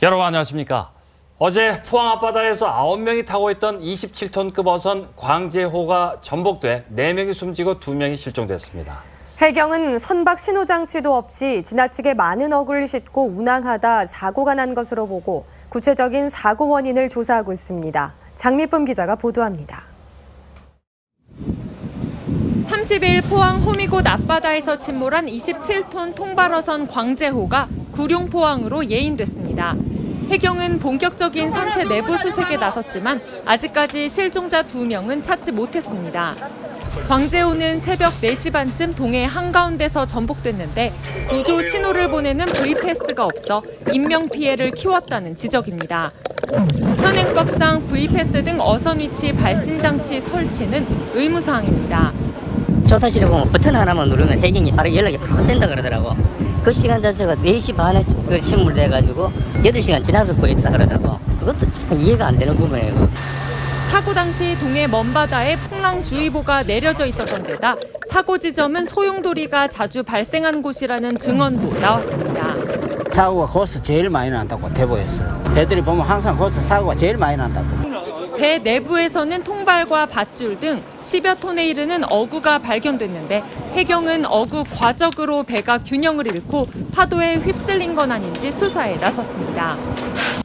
여러분 안녕하십니까? 어제 포항 앞바다에서 9명이 타고 있던 27톤급 어선 광재호가 전복돼 4명이 숨지고 2명이 실종됐습니다. 해경은 선박 신호 장치도 없이 지나치게 많은 어구를 싣고 운항하다 사고가 난 것으로 보고 구체적인 사고 원인을 조사하고 있습니다. 장미쁨 기자가 보도합니다. 30일 포항 호미곶 앞바다에서 침몰한 27톤 통발어선 광재호가 구룡포항으로 예인됐습니다. 해경은 본격적인 선체 내부 수색에 나섰지만 아직까지 실종자 2명은 찾지 못했습니다. 광재호는 새벽 4시 반쯤 동해 한가운데서 전복됐는데 구조 신호를 보내는 V패스가 없어 인명피해를 키웠다는 지적입니다. 현행법상 V패스 등 어선 위치 발신 장치 설치는 의무사항입니다. 조타실에 보면 버튼 하나만 누르면 해경이 바로 연락이 바로 된다 그러더라고. 그 시간 자체가 4시 반에 그 침몰돼가지고 8시간 지나서 보였다 그러더라고. 그것도 참 이해가 안 되는 부분이에요. 사고 당시 동해 먼바다에 풍랑주의보가 내려져 있었던 데다 사고 지점은 소용돌이가 자주 발생한 곳이라는 증언도 나왔습니다. 사고가 거기서 제일 많이 난다고 대보였어요. 배들이 보면 항상 거기서 사고가 제일 많이 난다고. 배 내부에서는 통발과 밧줄 등 10여 톤에 이르는 어구가 발견됐는데 해경은 어구 과적으로 배가 균형을 잃고 파도에 휩쓸린 건 아닌지 수사에 나섰습니다.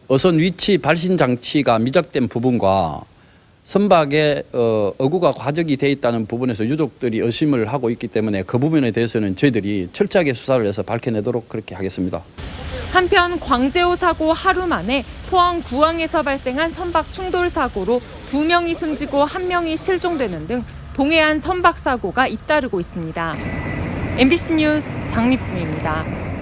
어선 위치 발신 장치가 미작된 부분과 선박에 어, 어구가 과적이 돼 있다는 부분에서 유족들이 의심을 하고 있기 때문에 그 부분에 대해서는 저희들이 철저하게 수사를 해서 밝혀내도록 그렇게 하겠습니다. 한편 광재호 사고 하루 만에 포항 구항에서 발생한 선박 충돌 사고로 두 명이 숨지고 한 명이 실종되는 등 동해안 선박 사고가 잇따르고 있습니다. MBC 뉴스 장립부입니다.